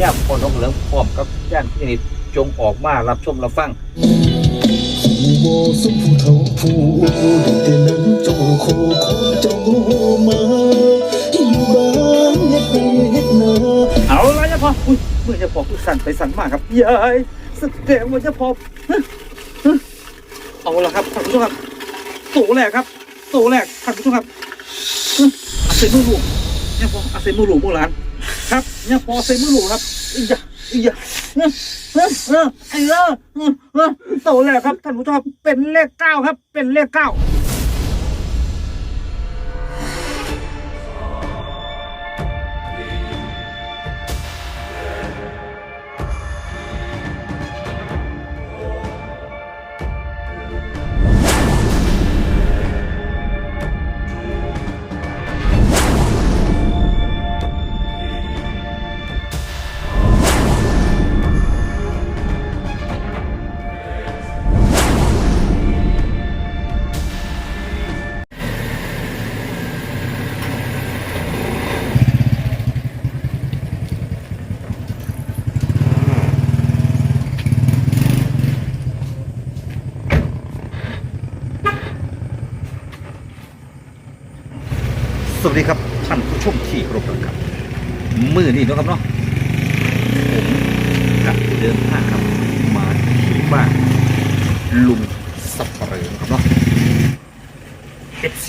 ย่ามคนของเหลืองพร้อมกับย่านที่นี่จงออกมารับชมรับฟังผู้บ่สมผู้เฒ่าผู้ได้แต่นั้นเจ้าขอขอเจ้ามาอยู่บ้านเฮ็ดไร่เฮ็ดนาเอาละยะพออุ้ยเมื่อจะพอคือสั่นไปสั่นมากครับยายแสดงว่าจะพอฮะฮะเอาละครับท่านผู้ชมครับตัวแรกครับตัวแรกท่านผู้ชมครับฮะอาเซมือหลูกเนี่ยพออาเซมือหลูกโบราณ ครับเนี่ยพอเซมือหลูกครับอีกอย่าอีกอย่าเอเนอเอไอ้เนอเนอเนอโตแล้วครับท่านผู้ชมเป็นเลขเก้าครับ เป็นเลขเก้า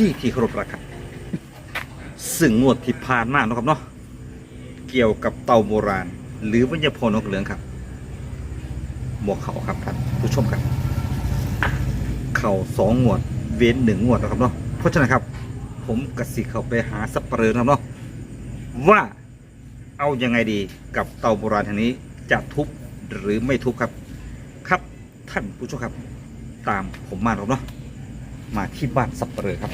ซีที่เคารพรักครับซึ่งงวดที่ผ่านมานะครับเนาะเกี่ยวกับเตาโบราณ หรือวิญญาพรนกเหลืองครับหมวกเขาครับท่านผู้ชมครับเข่าสองงวด เว้นหนึ่งงวดนะครับเนาะเพราะฉะนั้นครับ ผมกสิเข้าไปหาสับปะเหร่อนะครับเนาะว่าเอายังไงดีกับเตาโบราณแห่งนี้จะทุบหรือไม่ทุบครับ ครับท่านผู้ชมครับ ตามผมมาครับเนาะ มาที่บ้านสับปะเหร่อครับ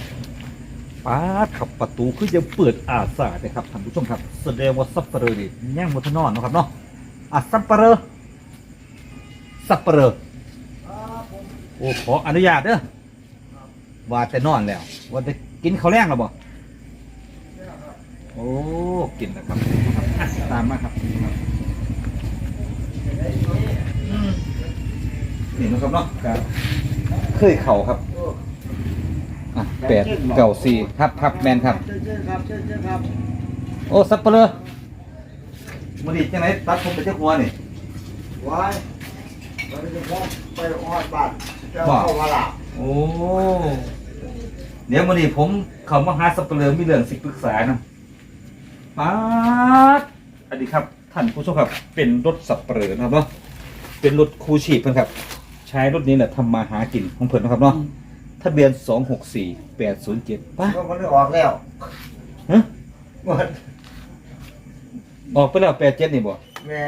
ป้าขับประตูคือยังเปิดอาสาเลยครับท่านผู้ชมครับแสดงว่าสับปะเหร่อนี่ย่างมทนอนนะครับเนาะอะสับปะเหร่อสับปะเหร่อโอ้ขออนุญาตเด้อว่าแต่นอนแล้ว ว่าแต่กินข้าวแรงแล้วบ่าโอ้กินแล้วครับ ตามมาครับนี่นะครับเนาะครับเคยเข่าครับ อะแปดเก่าสี่ครับครับแมนครับ เชิญเชิญครับเชิญเชิญครับโอ้สับเปลือมันดีจังไหนตัดผมไปเจ้าหัวนี่ ไว้เราจะพ้องไปออดบัตรจะเข้ามาละโอ้เดี๋ยววันนี้ผมเขามาหาสับเปลือมีเรื่องสิปรึกษานะป๊าดอันนี้ครับ ท่านผู้ชมครับ เป็นรถสับเปลือนะครับเนาะเป็นรถคูชีพเพิ่นครับ ใช้รถนี้แหละทำมาหากินของเพิ่นนะครับเนาะ ทะเบียนสองหกสี่แปดศูนย์เจ็ดป้าก็มันได้ออกแล้วฮะหมดออกไปแล้วแปดเจ็ดนี่บ่แม่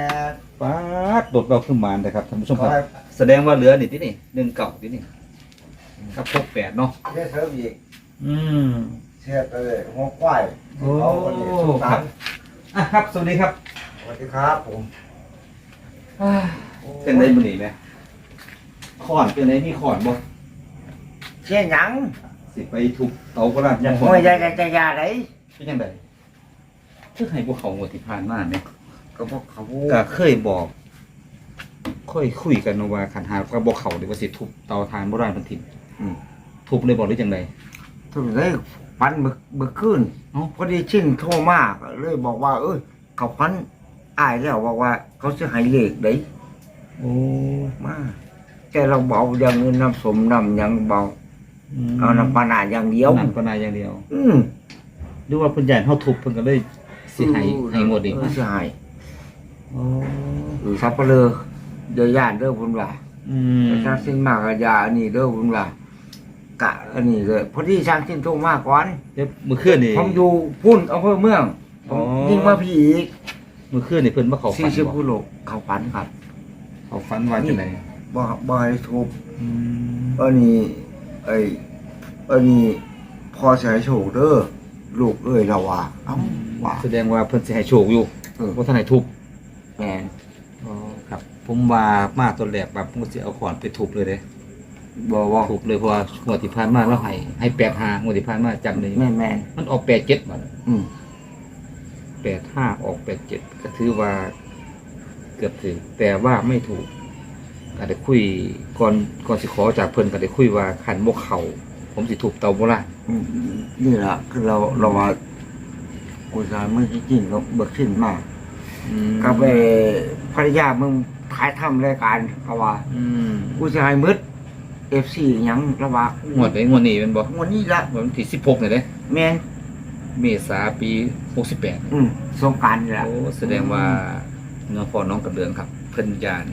ป๊าดรถเราขึ้นมาเลยครับท่านผู้ชมขคอรับให้แสดงว่าเหลือนี่ที่นี่หนึ่งเก่าที่นี่ครับพกแปดเนาะได้เสริมอีกอืมเชียร์ไปเลยหัวควายโอ้เอาคนนี้สุดคท้ารัยบอะครับ สวัสดีครับสวัสดีครับผมเป็นไรมือนีไหมขอนเป็นไรมีขอนบ่ เชี่ยหยังสิไปทุบเตาโบราณยังมวยใหญ่ใจยาไหนเป็นยังไงคือให้พวกเขางวดที่ผ่านมาเนี่ยก็พวกเขาก็เคยบอกค่อยคุยกันว่าขันหากับบอกเขาเดี๋ยวว่าสิทุบเตาทานโบราณพันทินอืมทุบเลยบอกหรือจังไดทุกเลยฟันบึกบึกขึ้นเอ้าพอดีชิ่งโทรมากเลยบอกว่า เอ้ยเขาฟันอายแล้วบอกว่า เขาจะให้เลขได้โอ้มาแต่เราเบาอย่างเงินน้ำสมน้ำหยังเบา เอาน้ำปลาหนาอย่างเดียวนั่นก็นายอย่างเดียว อืมหรือว่าเพิ่นใหญ่เฮาทุบเพิ่นก็เลยสิให้ให้งวดอีกเออสิให้โอ้หรือซับเปลือเดี๋ยวย่านเด้อพุ่นว่าอืมแต่ช่างสิ้นมากกับยาอันนี้เด้อพุ่นว่ากะอันนี้เลยพอดีช่างสิ้นโทรมากก่อนเดี๋ยวมื้อคืนนี่ผมอยู่พุ่นอำเภอเมืองผอ๋อมยิงมาพี่อีกมื้อคืนนี่เพิ่นมาเข้าฝัสี่นสิบบ่กิโลเขาฝันครับเขาฝันว่าจังไดบ่บ่ให้ทุบ อืม อันนี้ไอ้ อันนี้พอใช้โชคเด้อลูกเอ้ยเราว่าเอ้าว่า แสดงว่าเพิ่นสิให้โชคอยู่เออบ่ทันให้ทุบแม่นอ๋อครับ ผมว่ามาตัวแรกแบบผมก็สิเอาขอนไปทุบเลยเด้บอกว่าทุบเลยเพราะว่างวดที่ผ่านมาเราให้ให้85งวดที่ผ่านมาจำได้อยู่แม่นแม่นมันออก87บัดอืม85ออก87ก็ถือว่าเกือบถึงแต่ว่าไม่ถูกก็ได้คุยก่อนก่อนสิขอจากเพิ่นก็ได้คุยว่าขันบกเขา ผมสิถูกเตาโบราณอืมนี่แหละคือเราเราว่ากูสารมึงจริงๆก็เบิกขึ้นมากอืมก็ไปภรรยามึงถ่ายทำรายการเขาว่าอืมกูจะให้มืดเอฟซีหยังระว่างวดไหนงวดนี้เป็นบ่วันนี้ละวันที่16นี่เด้แม่นเมษาปี68อืมสงกรารนี่ละโอ้แสดงว่าน้องพ่อน้องกับเดือนครับ เพิ่นยาน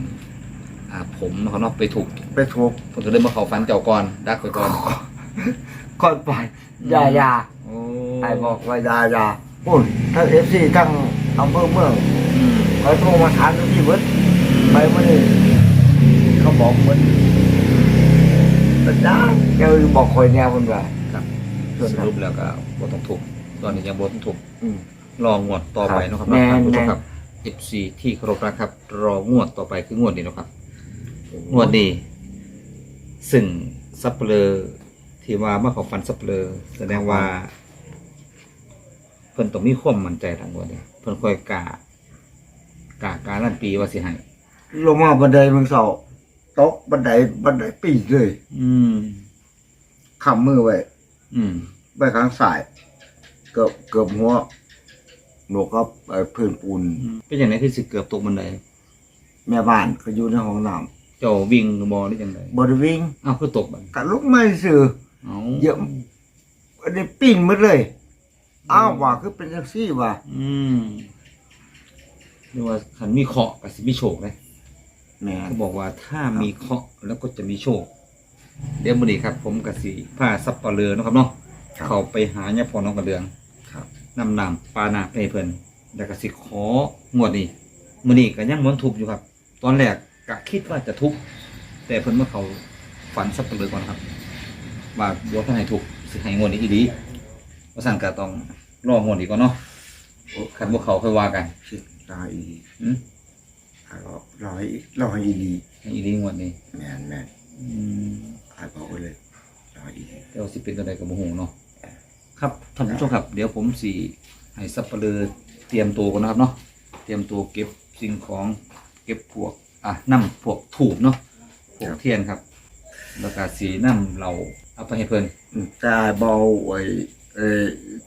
อ่าผมเขาเนาะไปถูก ไปถูกเพิ่นก็เลยมาเข้าฝันเจ้าก่อนดักไว้ก่อน ก่อนไปอยาอยาโอ้ไอ้บอกว่าอยาอยาพูดถ้าเอฟซีตั้งอำเภอเมืองอืมเขาโทรมาถามที่มืดไปมื่อนี้เขาบอกมืดแต่จ้าแกบอกคอยแนวคนว่าครับส่วนสนั้นรุปแล้วก็บ่ต้องถูกตอนนี้ยังบ่ต้องถูก อืม รองวดต่อไปเนาะครับแน่ท่านผู้ชแน่มครับ FC ที่เคารพรักครับ รองวดต่อไปคืองวดนี้เนาะครับ งวดนี้ซึ่งซับเปลือ ที่ว่ามาเข้าฝันซับเปลือแสดงว่า เพิ่นต้องมีความมั่นใจทางงวดนี้เพิ่นค่อยกล้ากล้าการันตีว่าสิให้ลงมาบันไดมึงเสาตกบันไดบันไดปีกเลย อืมคำมือไว้อืมไว้ข้างซ้าย เกือบเกือบหัวหนูก็ไอ้พื้นปูน เป็นอย่างไรที่สิเกือบตกบันไดแม่บ้านก็อยู่ในห้องน้เจ้าวิ่งหรือบอหรือยังไงำบริวิ่งอ้าวคือตกบันกัลุกไม่สื่อ เอาเยอะอันนี้ปิ้งหมดเลย อ้าวว่าคือเป็นจังซี่ว่ะอืมเรียกว่าขันมีเคราะห์กับสิมีโชคเลยแม่นเขาบอกว่าถ้ามีเคราะห์แล้วก็จะมีโชค เดี๋ยววันนี้ครับ ผมกับสีผ้าซับปะเลือเนาะครับเนาะเขาไปหาเนี่ยพอน้องกระเดืองครับ นำนำปลาหนาให้เพิ่นแล้วก็สิของวดนี้มื้อนี้ก็ยังม้วนทุบอยู่ครับ ตอนแรกก็คิดว่าจะทุบแต่เพิ่นเมื่อเขาฝันซับปะเลือก่อนครับ ว่าบัวท่านให้ทุบสิให้งวดนี้อีดีว่าสั่นก็ต้องรองวดนี้ก่อนเนาะคันบ่เขาค่อยว่ากันคิดรออีกอืมไอ้บอกรออีกรออีดีให้อีดีงวดนี้แม่นแม่นอืมไอ้บอกไว้เลยรออีกแต่ว่าสิเป็นตัวใดกับโมโหเนาะครับท่านผู้ชมครับ เดี๋ยวผมสีให้สับปะเลอเตรียมตัวกันนะครับเนาะเตรียมตัวเก็บสิ่งของเก็บพวกอะน้ำพวกถูกเนาะพวกเทียนครับ แล้วก็สีน้ำเรา เอาไปให้เพิ่นอืมแต่เบาไอ้เอ้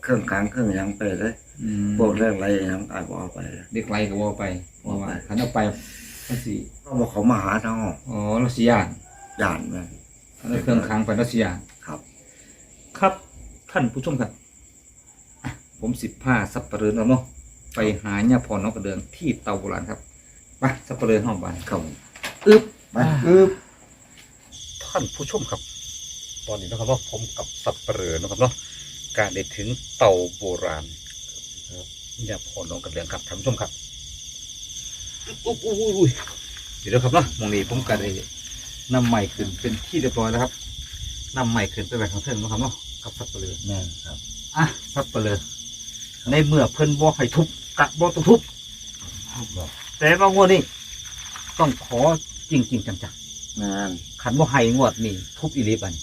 เครื่องขังเครื่องหยังไปเลยอืมพวกเรื่องอะไรหยังไอ้บอกเอาไปเลย เด็กไรก็ว่าไปเพราะว่าว่าไป ขันเอาไปก็สีก็บอกเขามาหาทางห้องอ๋อเราสียานย่านแม่นขันเอาเครื่องค้างไปเราสียาน ครับ ครับท่านผู้ชมครับอะผมสิบผ้าสับปะเลอแล้วเนาะไปหาญาพรน้องกระเดืองที่เตาโบราณครับไปสับปะเลอห้องบ้านครับอึบไปคือท่านผู้ชมครับต อนนี้นะครับว่าผมกับสับปะเลอนะครับเนาะการได้ถึงเตาโบราณญาพรน้องกระเดืองครับท่านผู้ชมครับอุ๊บอุ๊บอุ๊บอุ๊ยเดี๋ยวนะครับเนาะมองนี้ผมก็ได้นำใหม่ขึ้นเป็นที่เรียบร้อยแล้วครับนำใหม่ขึ้นไปแบบของเทิงนะครับเนาะกับสับปะเลอแม่นครับอะครับไปเลยในเมื่อเพิ่นบอกให้ทุบกะบอกต้องทุบบอกแต่ว่างวดนี้ต้องขอจริงจริงๆจังแม่นๆขันว่าให้งวดนี้ทุบอีหลีบัน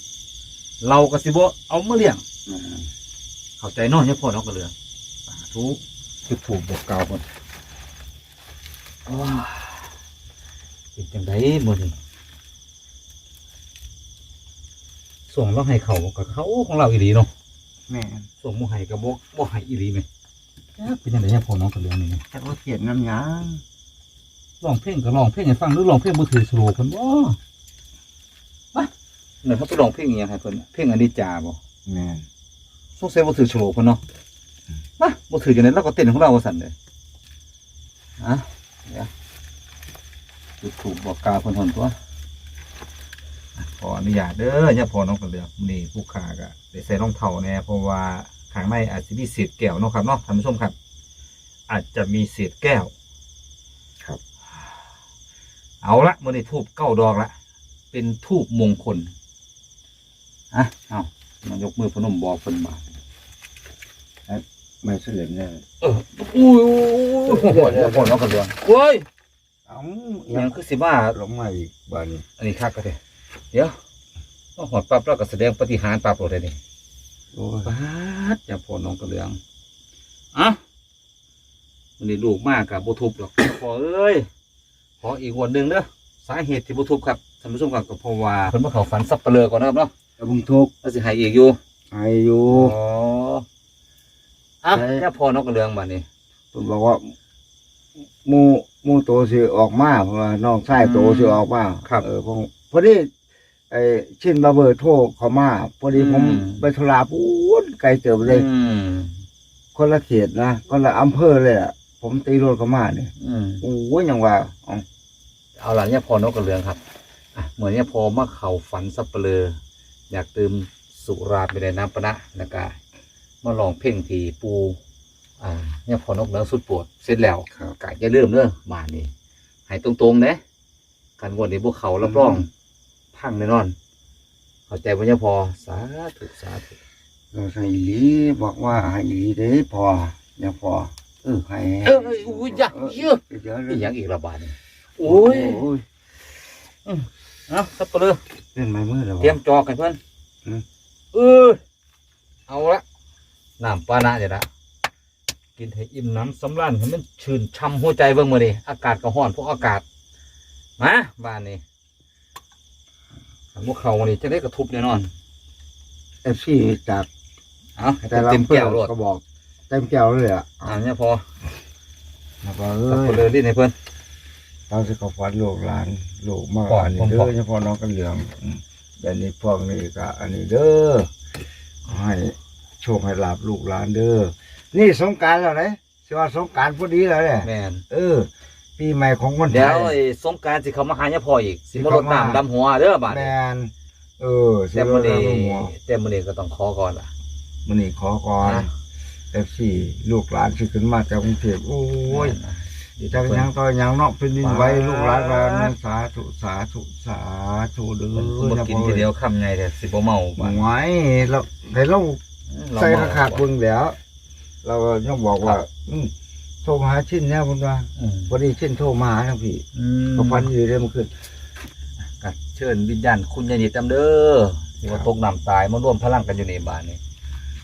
เราก็สิบ่เอามาเลี้ยงแม่นเข้าใจเน้องเนี่ยพ่อน้องก็เลือสาธุคือถูกบอกกล่าวหมดเป็นจังไดมื้อนี้ส่งเราให้เขากับเขาของเราอีหลีเนาะแม่นส่งบ่ให้กับบ่บ่ให้อีหลีไหมเป็นจังไดเนี่ยพ่อน้องก็เลือนี่แต่ว่าเขียนน้ำหยังร้องเพลงก็ร้องเพลงให้ฟังหรือร้องเพลงมือถือสโลว์เพิ่นบ่วะ เนี่ยเขาไปร้องเพลงอหยังให้เพิ่นเพลงอนิจจาบ่แม่นสงสัยบ่ถือสโลว์เพิ่นเนาะมาบ่ถือจังได๋เราก็เต้นของเราว่าซั่นเด้ออะเดี๋ยวจุดถูกบอกกล่าวเพิ่นหนตัวอะขออนุญาตเด้ออย่าพอน้องกันเด้อมื้อนี้ผู้ค้าก็ได้ใส่รองเท้าแน่เพราะว่าข้างในอาจจะมีเศษแก้วเนาะครับเนาะท่านผู้ชมครับ อาจจะมีเศษแก้ว ครับ เอาละมื่อนี้ทูบเก้าดอกละเป็นทูบมงคล อะเอามายกมือพนมบอกเพิ่นมาไม่เสลิมแน่เอออุ้ยโอ้โหหัวหัวหัวกันเดือนโอ้ยเอ้าอิหยังคือสิบ้าลงมาอีกบ้านนี้อันนี้คักก็ได้เดี๋ยวต้องหอดปั๊บแล้วก็แสดงปฏิหารย์ปั๊บเลยนี่โอ้ยป๊าดอย่าพอน้องกระเลืองอะวันนี้ลูกมากกับโบทุบหรอกพอเอ้ยขออีกวันหนึ่งเด้อสาเหตุที่บุทุบครับท่านผู้ชมครับก็เพราะว่าเพิ่นมาเขาฝันสับเปลือก่อนนะครับเนาะ แต่ผมทุกข์แล้วสิให้อีกอยู่ให้อยู่อ๋ออะใช่ แค่พอนกกระเรืองบัดนี้ผมบอกว่าหมูหมูโตสิออกมาเพราะว่าน้องชายโตสิออกมาครับ เออผมพอดีไอ้ชินบาเบอร์โทรเขามาพอดีผมอืมไปธุระปูนไกลเติบเลย อืมคนละเขตนะคนละอำเภอเลยอะ ผมตีรถเขามาเนี่ยอืม โอ้ยยังว่าอ๋อเอาล่ะเนี่ยพอนกกระเรืองครับอะเหมือนเนี่ยพอมาเข่าฝันสับเปลือ อยากดื่มสุราไปในน้ำปะนะนะกามาลองเพ่งทีปูอ่าเนี่ยพอนกกระเรืองสุดปวดเสร็จแล้วครับกะจะเริ่มเนอะมานี่ให้ตรงๆนะการงวดนี้พวกเขารับรองพังแน่นอน เข้าใจว่าเนี่ยพอสาธุสาธุเราใส่อีหลีบอกว่าให้อีหลีเด้พอเนี่ยพอเออให้เออเอออุ้ยอยากเยอะเดี๋ยวอีเดี๋ยวหยังอีกระบาดนี่โอ้ยโอ้ย เอาสับเปลือเล่นไม้มือแล้ววะเตรียมจอกกันเพื่อนอืมเออเอาละน้ำปานะเดี๋ยวละกินให้อิ่มน้ำสำราญให้มันชื่นช่ำหัวใจเบิ่งมื้อนี้อากาศก็ร้อนเพราะอากาศมาบ้านนี้พวกเขาวันนี้จะได้กระทุบแน่นอนเอฟซีจากเอาให้แต่ละเต็มอำเภอแก้วรถก็บอก เต็มแก้วเลยอะอ่าเนี่ยพอแล้วก็สับเอ้เปลือยลิ้นให้เพื่อน เราจะขอฟันลูกหลานลูกมากก่อนอันนี้ผมเด้ขออเฉพาะน้องกันเหลืองอืมแบบนี้พวกนี้ก็อันนี้เด้อให้โชคให้ลาบลูกหลานเด้อนี่สงกรารแล้วไหนสิว่าสงกรารพอดีแล้วเนี่ยแม่นเออ ปีใหม่ของคนไทเดี๋ยวยไอ้สงกรารสิเขามาหาเนี่ยพออีกสิมาลดน้ำดำหัวเด้อบ้านแมนี้นเออแต่มื้อนี้สิว่าเราหัวแต่มื้อนี้ก็ต้องขอก่อนล่ะมันนี่ขอก่อนนะเอฟซีลูกหลานสิขึ้นมาจากกรุงเทพโอ้ยดี จากเพิ่นยังต่อยังเนาะเป็นดินไหว้ป๊าดลูกหลานว่านะสาธุสาธุสาธุเด้อเพิ่นบ่กินทีเดียวคำไงแต่สิบ่เมาบ้านไว้เราให้เราใส่ราคาเมาเบิ่งแล้ว เราก็ยังบอกว่าครับอืมโทรมาหาชิ้นเนี่ยพุ่นว่าอืมพอดีชิ้นโทรมาหาทั้งพี่อืมก็พันอยู่ได้เมื่อคืนก็เชิญวิญญาณคุณยายนิดนํเด้อที่ว่าครับตกน้ำตายมาร่วมพลังกันอยู่ในบ้านนี้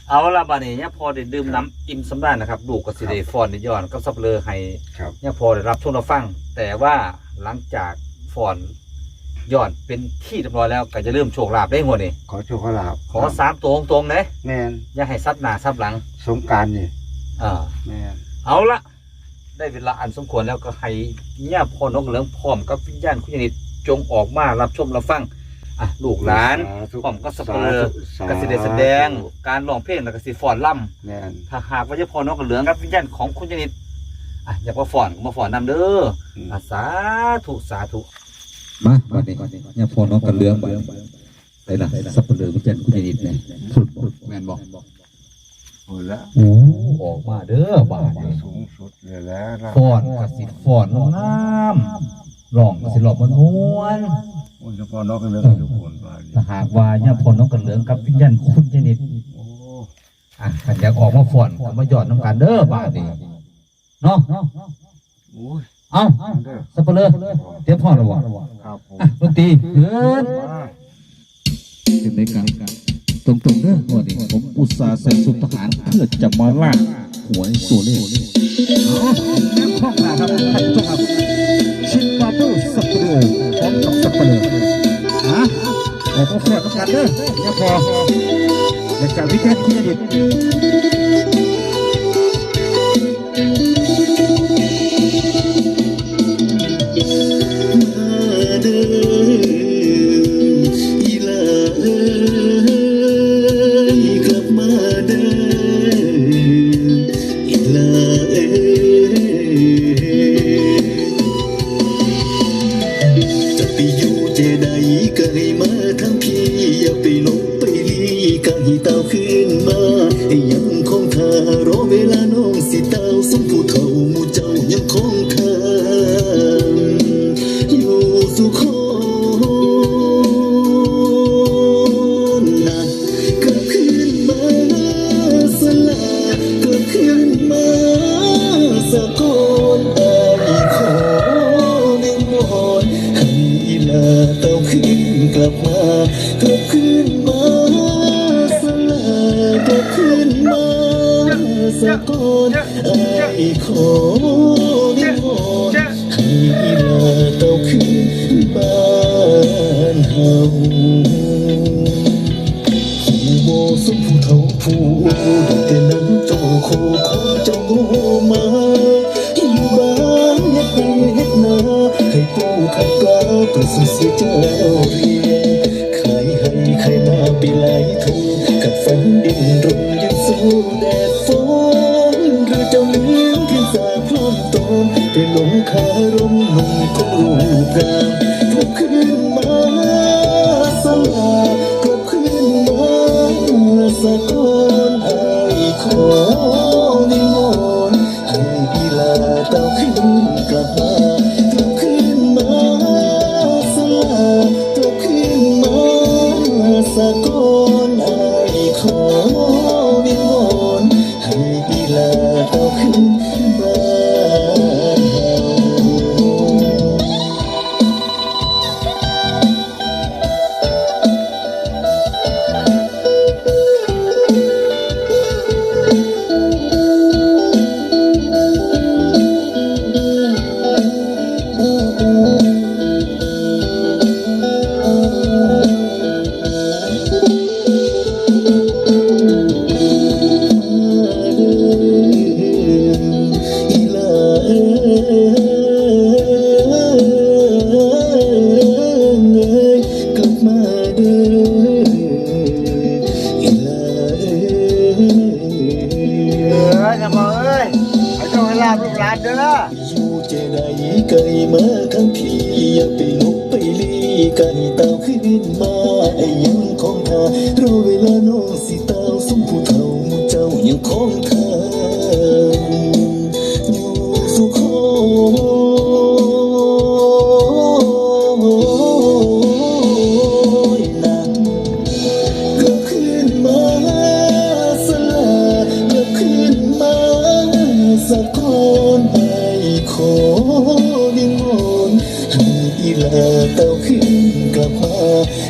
เอาละบ้านนี้เนี่ยพอได้ดื่มน้ำอิ่มสำราญนะครับลูกก็สิได้ฟ้อนได้ย้อนกับซับเลอให้ครับ เนี่ยพอได้รับชมรับฟัง แต่ว่าหลังจากฟ้อนย้อนเป็นที่เรียบร้อยแล้วก็จะเริ่มโชคลาภได้หัวนี่ขอโชคลาภขอสามตัวตรงๆเลยแม่นอย่าให้ซัดหน้าซับหลังสงกรารนี่อ่าแม่นเอาละได้เวลาอันสมควรแล้วก็ให้ญาพ่อนกเหลืองพร้อมกับวิญญาณคุณยายนิดจงออกมารับชมรับฟัง อะลูกหลานสธุพร้อมก็สับเปลือสาธุกสิเดแสดง การร้องเพลงแล้วก็สิฟ้อนล่แม่นำถ้าหากว่าญาพ่อนกเหลืองกับวิญญาณของคุณยายนิดอะอยากมาฟ้อนก็มาฟ้อนนำเด้ออืมอะสาธุสาธุมาบัดนี้ญาพ่อนกกันเหลืองบัดไปล่ะสับเปลือวิญญาณคุณยายนิดเนี่ยสุดแม่นบอกหมดแล้วโอ้ออกมาเด้อบาดนี้สูงสุดเลยแล้วนะฟ้อนกสิฟ้อนงามร้องก็สิร้องม่วนโอ้ยเฉพาะน้องกันเลยทุกคนบ้านๆนี้ถ้าหากว่าญาพ่อนกกันเหลืองกับวิญญาณคุณยายนิดโอ้อะขันอยากออกมาฟ้อนก็มาหยอดน้ำกันเด้อบาดนี้เนาะโอ้ยเอ้าเด้อสับเปลือเตรียมพร้อมแล้วบ่ครับผมอะดนตรีเดินมาเป็นในการตรงตรงๆเด้อวันนี้ผมอุตส่าห์ใส่สุดทหารเพื่อจะมาล่าหวยตัวเลขนักข้องนะครับท่านผู้ชมครับชินบาเบอร์สับเปลือ ออกมาแฝดกันเด้อยังพอในการวิจารณ์ที่ดิบ รมหนุ่มของรูปงามกลับคืนมาสลากลับคืนมาสะกอน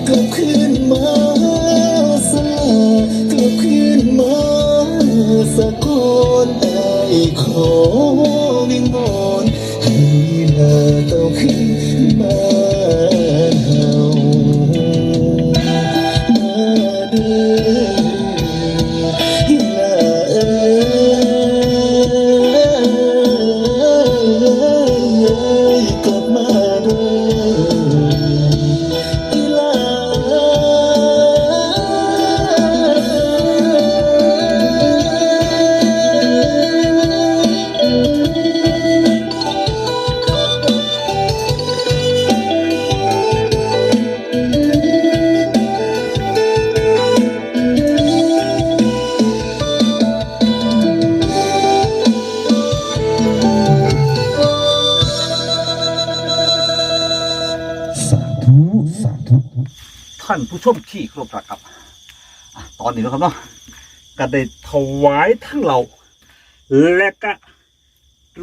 กลับคืนมาสลากลับคืนมาสักคนให้ขอดิมนต์ให้เธอเต้าขึ้น ท่านผู้ชมที่ครพรักครับตอนนี้นะครับเนาะก็ได้ถวายทั้งเรา และก็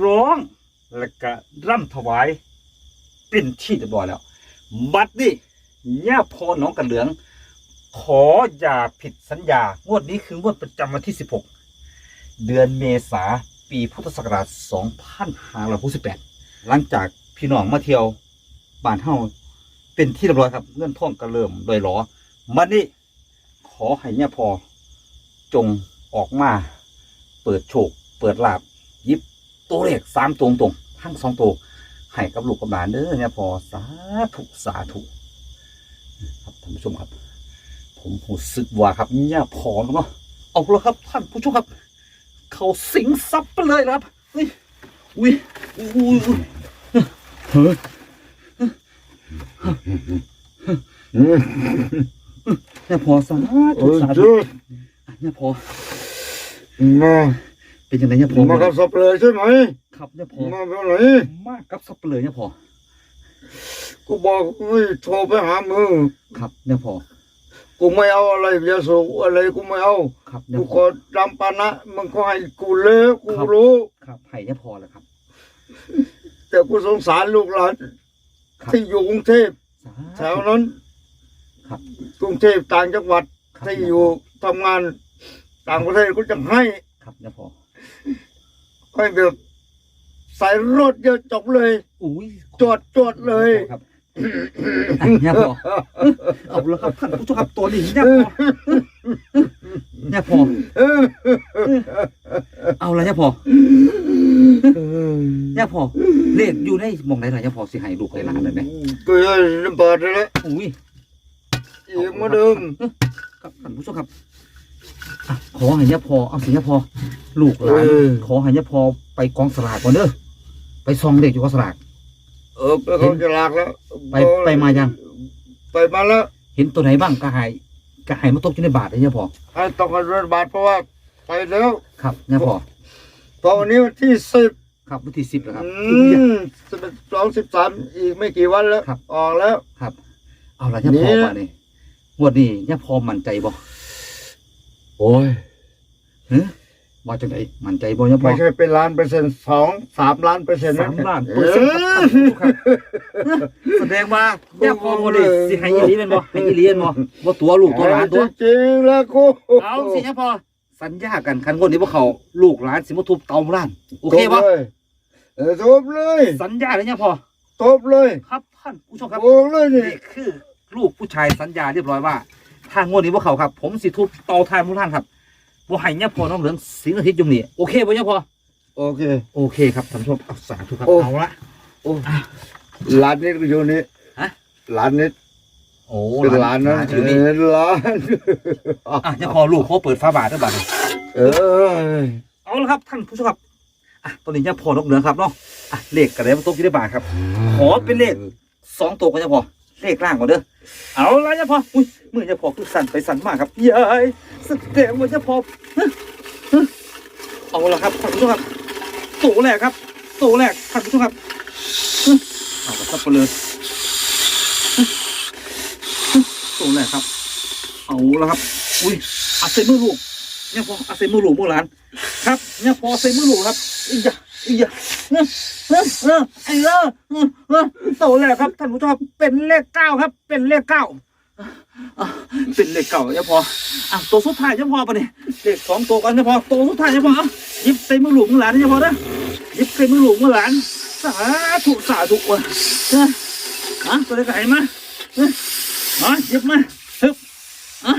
ร้องและก็ร่ำถวายเป็นที่เรียบร้อยแล้ว บัดนี้ย่าพอน้องกันเหลือง ขออย่าผิดสัญญางวดนี้คืองวดประจำวันที่ 16 เดือนเมษาปีพุทธศักราช 2568 หลังจากพี่น้องมาเที่ยวบ้านเฮา เป็นที่เรียบร้อยครับ เงื่อนท่องก็เริ่มโดยหลอมันนี่ขอให้ย่าพอจงออกมา เปิดโชค เปิดลาบยิบตัวเลขสามตรงตรงทั้งสองตัวให้กับลูกกับหลานเด้อเนี่ยพอสาธุสาธุครับท่านผู้ชมครับ ผมรู้สึกว่าครับเนี่ยพอเนาะเอาละครับท่านผู้ชมครับ เขาสิงซับไปเลยครับเฮ้ยอุ้ยอุ้ยอุ้ยอุ้ยเฮ้ย เนี่ยพอสาธุอสาธุจุดเนี่ยพอมาเป็นยังไงเนี่ยพอมากับสับเลยใช่ไหมครับเนี่ยพอมาเป็นไหนมากกับซับเลยเนี่ยพอกูบอกเฮ้ยโทรไปหามึงครับเนี่ยพอกูไม่เอาอะไรยาสูบอะไรกูไม่เอาครับเนี่ยกูขออดำปานะมึงก็ให้กูเลยกูรู้ ครับให้เนี่ยพอแล้วครับ แต่กูสงสารลูกหลาน ครับ ที่อยู่กรุงเทพสาแถวนั้น ครับ กรุงเทพต่างจังหวัดครับที่อยู่ทำงานต่างประเทศกูจะให้ครับเนี่ยพอให้แบบใส่รถเยอะจบเลยอุ้ยจอดจอดเลย ครับอะเนี่ยพอเอาละครับท่านผู้ชมครับตัวนี้เนี่ยพอเนี่ยพอเอาละเนี่ยพอ เนี่ยพอเลขอยู่ในหมองไหนล่ะเนี่ยพอสิให้ลูกให้หลานได้ไหมก็ยังน้ำเปิดเลยอุ้ยอีกเหมาเดิมครับท่านผู้ชมครับอะขอให้เนี่ยพอเอาสิเนี่ยพอลูกหลานขอให้เนี่ยพอไปกองสลากก่อนเด้อไปซองเด็กอยู่กองสลากเออไปเขาจะลากแล้วไปไปมายัง ไปมาแล้ว เห็นตัวไหนบ้างกระหายกระหายมาตกอยู่ในบาทเลยเนี่ยพอให้ต้องกันรถบาทเพราะว่าไปแล้วครับเนี่ยพอ ตอนนี้วันที่สิบครับวันที่สิบแล้วครับ อืมสิบเอ็ดสองสิบสามอีกไม่กี่วันแล้วครับ ออกแล้ว ครับ เอาละเนี่ยพอเนี่ยว่านี่งวดนี้เนี่ยพอมั่นใจบ่โอ้ยเฮ้ยว่าจังไดมั่นใจบ่เนี่ยพอไม่ใช่เป็นล้านเปอร์เซ็นต์สองสามล้านเปอร์เซ็นต์ะสามล้านเปอร์เซ็นต์ครับแสดงว่าเนี่ยพอบ่ได้สิให้อีหลีแม่นบ่ให้อีหลีแม่นบ่บ่ตัวลูกตัวหลานตัวจริงๆแล้วกูเอาสิเนี่ยพอ สัญญากันคันงวดนี้บ่เข้าลูกหลานสิมาทุบเตาร้านโอเคบ่ตบลยเออทบเลยสัญญาเลยเนี่ยพอทบเลย ครับท่านผู้ชมครับโอ้เลยนี่นี่คือลูกผู้ชายสัญญาเรียบร้อยว่าถ้างวดนี้บ่เข้าครับ ผมสิทุบเตาทานมูท่านครับบ่ให้เนี่ยพอน้องเหลืองสิงอาทิตย์ยุ่งนี่โอเคบ่เนี่ยพอโอเค โอเคครับท่านผู้ชมเอาสาธุครับโอ้เอาละโอ้ล้านนิดก็อยู่นี่ฮะล้านนิด โอ้เป็นล้านนะหอยู่นี่เออล้านอะเนี่ยพอลูกเขาเปิดฟ้าบาทด้วยบาทเออเอาละครับท่านผู้ชมครับอะตอนนี้เนี่ยพอนกเหลืองครับเนาะอะเลขกระเด็นมาตกที่ได้บาทครับ ขอเป็นเลข สองตัวก็จะพอ เลขล่างก่อนเด้อ เอาละเนี่ยพอ อุ้ยมือจะพอคือสั่นไปสั่นมากครับยายแสดงว่าจะพอฮะฮะเอาละครับท่านผู้ชมครับตัวแรกครับตัวแรกท่านผู้ชมครับฮะเอาละครับไปเลยฮะฮะ ตัวแรกครับ เอาละครับ อุ้ยอาเซมือลูกเนี่ยพออาเซมือลูกมือหลาน ครับเนี่ยพออาเซมือลูกครับอีกอย่าอีกอย่าเออเออเออไอ้เออเออเออตัวแรกครับท่านผู้ชมเป็นเลขเก้าครับ เป็นเลขเก้าเป็นเลขเก้าเนี่ยพออะตัวสุดท้ายเนี่ยพอปะเนี่ยเลขสองตัวกันเนี่ยพอตัวสุดท้ายเนี่ยพอหยิบใส่มือหลูกมือหลานเนี่ยพอนะหยิบใส่มือหลูกมือหลานสาธุสาธุวะเอออะตัวเลขไหนมาเอออะหยิบมาฮึบอะ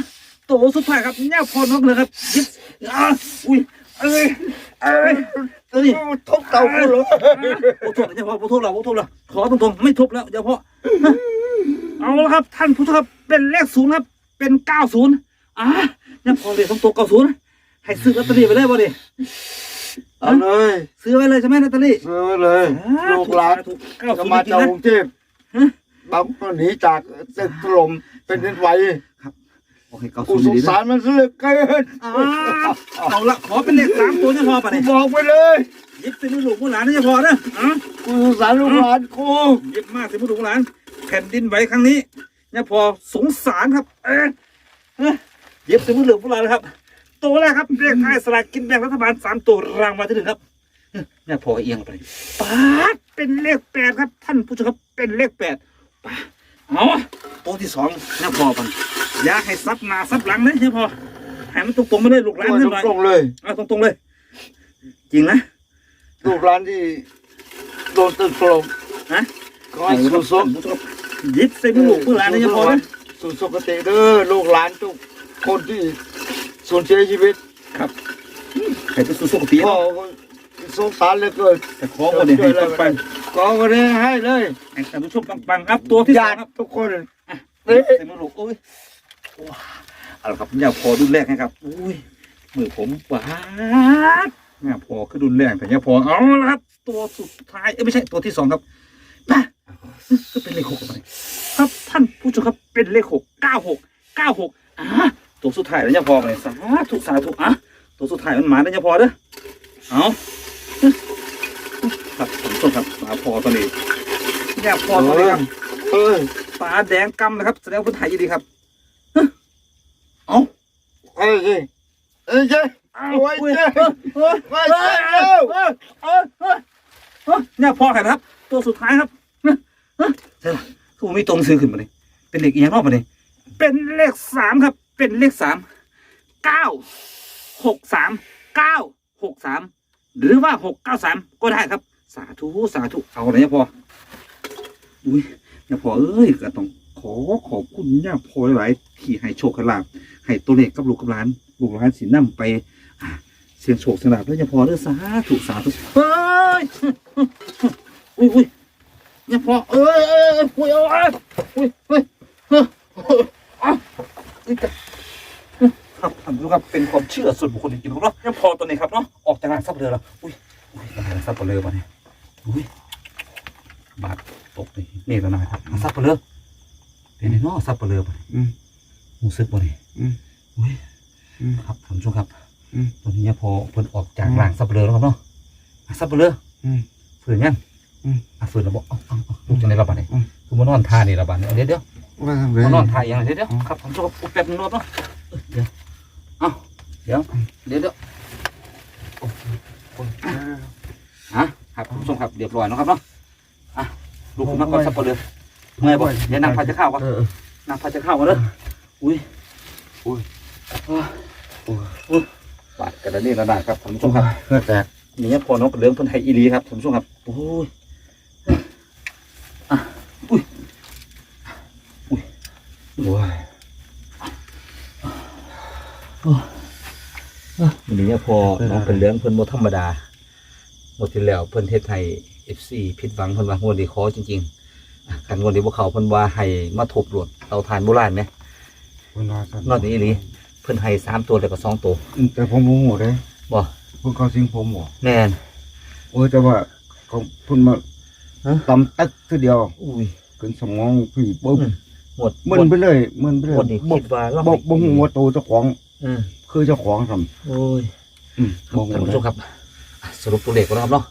ตัวสุดท้ายครับเนี่ยพอนกเลยครับยิบอะอุ้ยเอ้ยเอ้ยตัวนี้ทุบเตากูเหรอโอ้ทุบเดี๋ยวพอทุบแล้วทุบแล้วขอตรงๆไม่ทุบแล้วเดี๋ยวพอเอาละครับ ท่านผู้ชมครับเป็นเลขศูนย์ครับ เป็นเก้าศูนย์อะเนี่ยพอเลยสองตัวเก้าศูนย์ให้ซื้อลอตเตอรี่ไปเลยบ่ดิเอาเลย ซื้อไว้เลยใช่ไหมลอตเตอรี่ซื้อเลยลูกหลานเก้าจะศูนย์มาจริจากงๆนะกรุงเทพ ฮะบางก็หนีจากตึกถล่มเป็นดินไหวโอเคเก้ากูศูนย์สงดีๆสานะรมันเหลือเกินอ่าเอาละขอเป็นเลขสามตัวเนี่ยพอป่ะกูเนี่ยบอกไปเลยยิบเป็นมือลูกมือหลานเนี่ยพอนะอะกูสงสารลูกหลานกูเย็บมากสิผู้ถูกหลาน แผ่นดินไหวครั้งนี้เนี่ยพอสงสารครับ เออเออเย็บสิผู้เหลืองผู้หลานนะครับ ตัวแรกครับเลขท้ายสลากกินแบ่งรัฐบาลสามตัวรางวัลที่หนึ่งครับเออเนี่ยพอเอียงไปปาดเป็นเลขแปดครับ ท่านผู้ชมครับเป็นเลขแปด ปาดเอาตัวที่สองเนี่ยพอปันอย่าให้ซับหน้าซับหลังนะเนี่ยพอให้มันตรงๆไม่ได้ลูกหลานกูเท่าไหร่ตรงๆเลยเอาตรงๆเลย จริงนะลูกหลานที่โดนตึกถล่มฮะขอให้สุขสมยิบใส่มือลูกมือหลานนะเนี่ยพอนะสุขสุขติเด้อลูกหลานทุกคนที่สูญเสียชีวิตใครจะสู้สู้กับปีพ่อเนาะสงสารเหลือเกินแต่ขอวันนี้ให้ปั งขอวันนี้ให้เลยๆให้ท่านผู้ชมปังๆครับตัวที่สญาองติครับทุกคนเฮ้ยใส่มือลูกโอ้ยว้าเอาละครับเนี่ยพอรุ่นแรกนะครับอุ้ยมือผมหวาดเนี่ยพอคือรุ่นแรกแต่เนี่ยพอเอาละครับ ตัวสุดท้ายเอ้ยไม่ใช่ตัวที่สองครับมาก็เป็นเลขหกออกมาเลยครับท่านผู้ชมครับเป็นเลขหกเก้าหกเก้าหกอะตัวสุดท้ายแล้วเนี่ยพอไปสาธุสาธุอะตัวสุดท้ายมันมาแล้วเนี่ยพอเด้อเอา ครับท่านผู้ชมครับมาพอตอนนี้เนี่ยพอตอนนี้ครับเออตาแดงกำนะครับแสดงว่าคนไทยดีครับฮะเอ้าเอ้ยสิเอ้ยสิเอ้าโอ้ยอุ้ยเจ๊เอ้ยเอ้ยไม่เอ้ใช่ยแล้เอ้ยวเอ้ยเอ้ยเอ้ยเอ้ยเนี่ยพอกันครับ ตัวสุดท้ายครับฮะฮะใช่ละคือผมมีตรงซื้อขึ้นมาเลยเป็นเลขอีกอย่างนอกมาเลยเป็นเลขสามครับ เป็นเลขสามเก้าหกสามเก้าหกสามหรือว่าหกเก้าสามก็ได้ครับ สาธุสาธุเอาเนี่ยพออุ้ยย่าพอเอ้ยก็ต้องขอขอบคุณย่าพอหลายๆที่ให้โชคให้ลาบให้ตัวเลขกับลูกกับหลานลูกหลานสินำไปอ่าเสียงโชคสลาบแล้วย่าพอเด้อสาธุสาธุเฮ้ยอุ้ยอุ้ยย่าพอเอ้ยเอ้ยเอ้ยอุ้ยเอ้ยอุ้ยเฮ้ยเฮ้ยเฮ้ยอะนี่ก็ครับท่านผู้ชมครับเป็นความเชื่อส่วนบุคคลจริงๆครับเนาะย่าพอตัวนี้ครับเนาะออกจากงานซับเรือแล้วอุ้ยอุ้ยงานซับเรือมาเนี่ย บาทตกนี่นี่แล้วนะครับเอาซับไปเลยเป็นไงเนาะซับไปเลยบ่เนี่ยอืมรู้สึกบ่เนี่ยอืมอุ้ยอืมครับท่านผู้ชมครับอืมตอนนี้พอเพิ่นออกจากล่างซับไปเลยแล้วครับเนาะอะซับไปเลยอืมฝืนยังอืมอะฝืนแล้วบอกเอาเอาเอาลูกจะในระบาดเนี่ยอืมคือมานอนท่านี่ระบาดเนี่ยเอาเดี๋ยวเดี๋ยวว่าทำไงมานอนท่าอย่างไรเดี๋ยวเดี๋ยวอืมครับท่านผู้ชมครับอุ๊ยแป๊บนึงรถเนาะเอ้ยเดี๋ยวเอาเดี๋ยวเดี๋ยวเดี๋ยวโอ้โอ้ฮะ ครับท่านผู้ชมครับเรียบร้อยเนาะครับเนาะอะลูกขึ้นมาก่อนซับไปเลยเมื่อยบ่เดี๋ยวนางพาจะเข้าก่อนเออนางพาจะเข้ามาเลยอุ้ยอุ้ยอุ้ยอุ้ยบาดกระเด็นระนาดครับท่านผู้ชมครับเพื่อแตกนี่พอน้องกระเลื่องเพิ่นไทยอีหลีครับท่านผู้ชมครับโอ้ยอะอุ้ยโอ้ยวันนี้พอน้องเป็นเรื่องเพิ่นบ่ธรรมดา หมดที่แล้วเพิ่นเทศไทย FC ผิดหวังเพิ่นว่างวดนี้ขอจริงๆอะคันงวดนี้บ่เข้าเพิ่นว่าให้มาทบรวดเตาถ่านโบราณไหมคนว่าซั่นอนอีหลีเพิ่นให้สามตัวแล้วก็สองตัวอืมแต่ผมโมโหเลยบ่เพิ่งเขาสิงผมบ่แน่นโอ้ยแต่ว่าเขาเพิ่นมาฮะตำตักทีเดียวอุ้ยขึ้นสมองพี่ปุ๊บอืมหมดมึนไปเลยมึนไปเลยหมดนี่บ่คิดว่าเราบ่บ่ฮู้ว่าตัวเจ้าของอืมคือเจ้าของทำโอ้ยอืมครับท่านผู้ชมครับอะ สรุปตัวเลขก่อนนะครับเนาะ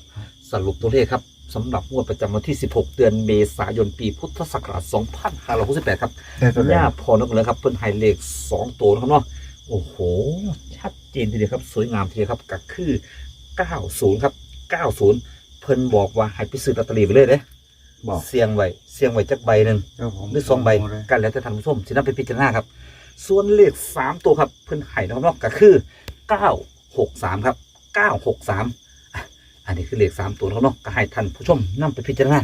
สรุปตัวเลขครับสำหรับงวดประจำวันที่ 16 เดือนเมษายนปีพุทธศักราช 2568 ครับแต่ตัวแรย่ากพอนกเลยครับเพิ่นไฮเลข 2 ตัวนะครับเนาะโอ้โห ชัดเจนทีเดียวครับ สวยงามทีเดียวครับก็คือ 90 ครับ 90 เพิ่นบอกว่าให้ไปซื้อลอตเตอรี่ไปเลยเด้บอกเสี่ยงไว้เสี่ยงไว้จักใบหนึ่ง เจ้าผมหรือสองใบโมโหเลยกันแล้วแต่ท่านผู้ชมสินำไปพิจารณาครับ ส่วนเลขสามตัวครับเพิ่นไห่นะครับเนาะก็คือเก้าหกสามครับ เก้าหกสามอันนี้คือเลขสามตัวนะครับเนาะก็ให้ท่านผู้ชมนำไปพิจารณา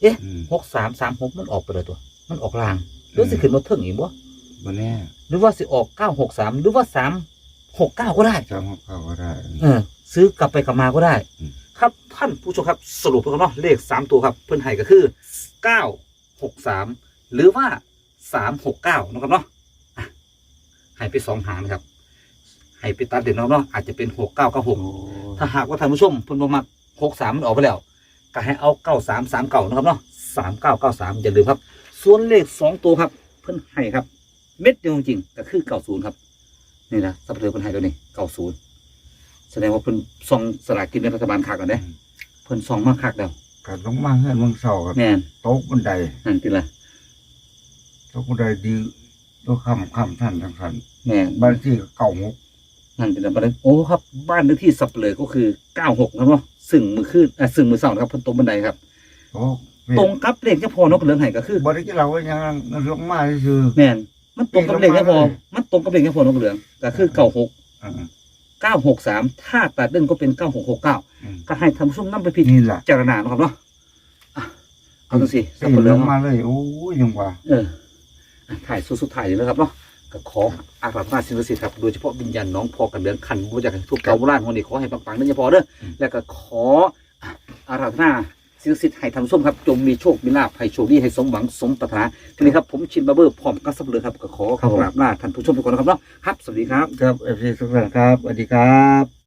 เอ๊ะอืม หกสามสามหกมันออกไปเลยตัว มันออกลางหรือสิขึ้นมาเทิงอีกบ่บ่แน่หรือว่าสิออกเก้าหกสามหรือว่าสามหกเก้าก็ได้ จำของเขาก็ได้ เออซื้อกลับไปกลับมาก็ได้ อืม ครับท่านผู้ชมครับสรุปแล้วกันเนาะเลขสามตัวครับ เพื่อนไห้ก็คือเก้าหกสามหรือว่าสามหกเก้านะครับเนาะอะให้ไปสองหางนะครับ ให้ไปตัดเด่นนะครับเนาะอาจจะเป็นหกเก้าเก้าหกโอ้ถ้าหากว่าท่านผู้ชมเพิ่นบ่มักหกสามมันออกไปแล้ว ก็ให้เอาเก้าสามสามเก้านะครับเนาะสามเก้าเก้าสามอย่าลืมครับ ส่วนเลขสองตัวครับ เพิ่นให้ครับ เม็ดเดียวจริงๆก็คือเก้าศูนย์ครับ นี่นะสัปดาห์เพิ่นให้ตัวนี้เก้าศูนย์แสดงว่าเพิ่นส่องสลากกินแบ่งรัฐบาลคักกันเด้เพิ่นส่องมาคักแล้วกัลงมาเฮือนเมืองเศร้ากับแม่นโต๊ะบันไดนั่นติละโต๊ะบันไดดีตัวคำคำท่านทั้งท่านแม่นบ้านที่เก่าหก นั่นติละบัดนี้โอ้ครับ บ้านเลขที่สับเลยก็คือเก้าหกนะครับเนาะซึ่งมือขึ้นอะซึ่งมือเสานะครับเพิ่นตรงบันไดครับ โอ้ตรงกับเลขเจ้าพ่อนกเหลืองไห้ก็คือบริกิเราก็ยังลงมาคือแม่นมันตรงกับเลขเจ้าพ่อมันตรงกับเลขเจ้าพ่อนกเหลืองก็คือเก้าหกอ่าเก้าหกสามถ้าตัดเด่นก็เป็นเก้าหกหกเก้าอืมก็ให้ท่านผู้ชมนำไปพินี่แหละจารณานะครับเนาะอะเอาดูสิสับตีปะเหลืลองงมาเลยโอ้ยยังว่าเอออะถ่ายสุดๆถ่ายเลยนะครับเนาะ ก็ขออาราธนาสิ่งศักดิ์สิทธิ์ครับโดยเฉพาะวิญญาณน้องพอกันเดือนขันบ่อยากให้ทุกเก่าโบราณคนนี้ขอให้ปังๆนั่นเฉพาะเด้ออแล้วก็ขออะอาราธนาสิ่งศักดิ์สิทธิ์ให้ท่านผู้ชมครับจงมีโชคมีลาภให้โชคดีให้สมหวังสมปรารถนาทีนี้ครับผมชินบาร์เบอร์พร้อมกับสับเลือครับก็ขอกราบลาท่านผู้ชมทุกคนนะครับเนาะครับสวัสดีครับครับเอฟซีทุกท่านครับสวัสดีครับ